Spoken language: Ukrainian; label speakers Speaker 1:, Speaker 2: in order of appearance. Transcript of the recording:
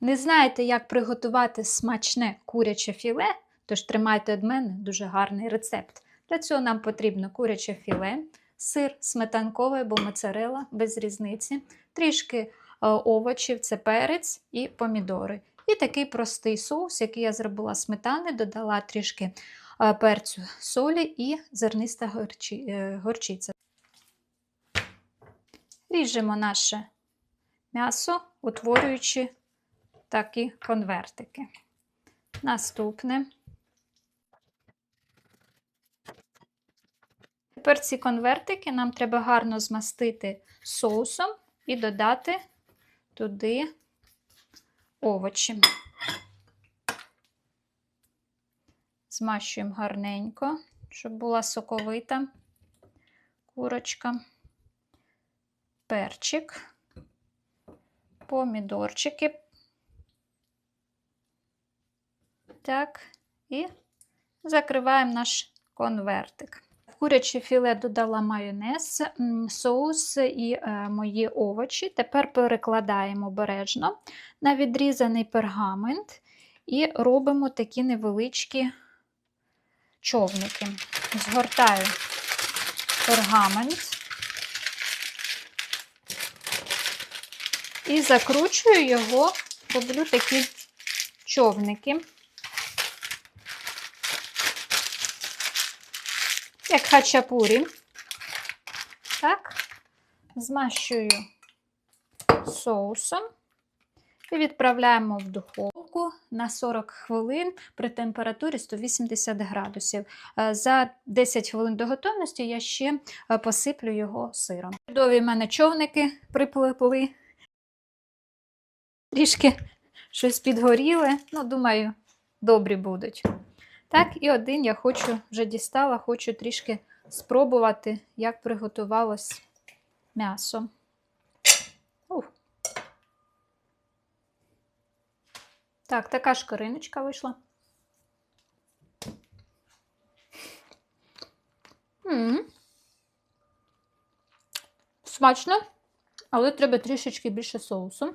Speaker 1: Не знаєте, як приготувати смачне куряче філе, тож тримайте від мене дуже гарний рецепт. Для цього нам потрібно куряче філе, сир сметанковий або моцарела, без різниці, трішки е, овочів, це перець і помідори. І такий простий соус, який я зробила сметани, додала трішки е, перцю солі і зерниста е, горчиця. Ріжемо наше м'ясо, утворюючи такі конвертики. Наступне. Тепер ці конвертики нам треба гарно змастити соусом і додати туди овочі. Змащуємо гарненько, щоб була соковита курочка, перчик, помідорчики. Так, і закриваємо наш конвертик. В куряче філе додала майонез, соус і е, мої овочі. Тепер перекладаємо обережно на відрізаний пергамент і робимо такі невеличкі човники. Згортаю пергамент і закручую його, роблю такі човники. Як хачапурі. Так, змащую соусом і відправляємо в духовку на 40 хвилин при температурі 180 градусів. Е, За 10 хвилин до готовності я ще е, посиплю його сиром. Чудові в мене човники приплили. Трішки щось підгоріли. Ну, думаю, добрі будуть. Так, і один я хочу вже дістала, хочу трішки спробувати, як приготувалось м'ясо. Так, така шкариночка вийшла. м Смачно, але треба трішечки більше соусу.